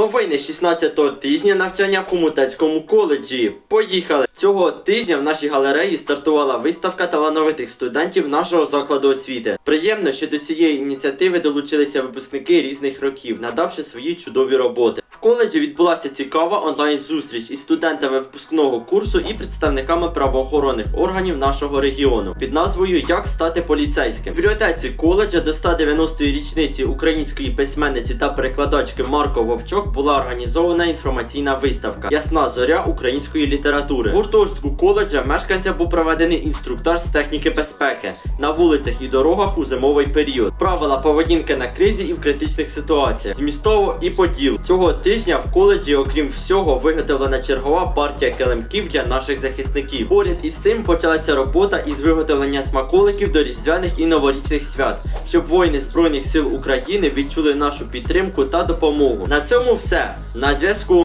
Новини 16-го тижня навчання в Хомутецькому коледжі. Поїхали! Цього тижня в нашій галереї стартувала виставка талановитих студентів нашого закладу освіти. Приємно, що до цієї ініціативи долучилися випускники різних років, надавши свої чудові роботи. Коледжі відбулася цікава онлайн-зустріч із студентами випускного курсу і представниками правоохоронних органів нашого регіону під назвою Як стати поліцейським. В бібліотеці коледжа до 190-ї річниці української письменниці та перекладачки Марко Вовчок була організована інформаційна виставка Ясна зоря української літератури. В гуртожитку коледжа мешканцям був проведений інструктаж з техніки безпеки на вулицях і дорогах у зимовий період. Правила поведінки на кризі і в критичних ситуаціях. Змістово і поділ. Цього тижня в коледжі, окрім всього, виготовлена чергова партія килимків для наших захисників. Поряд із цим почалася робота із виготовлення смаколиків до різдвяних і новорічних свят, щоб воїни Збройних сил України відчули нашу підтримку та допомогу. На цьому все. На зв'язку.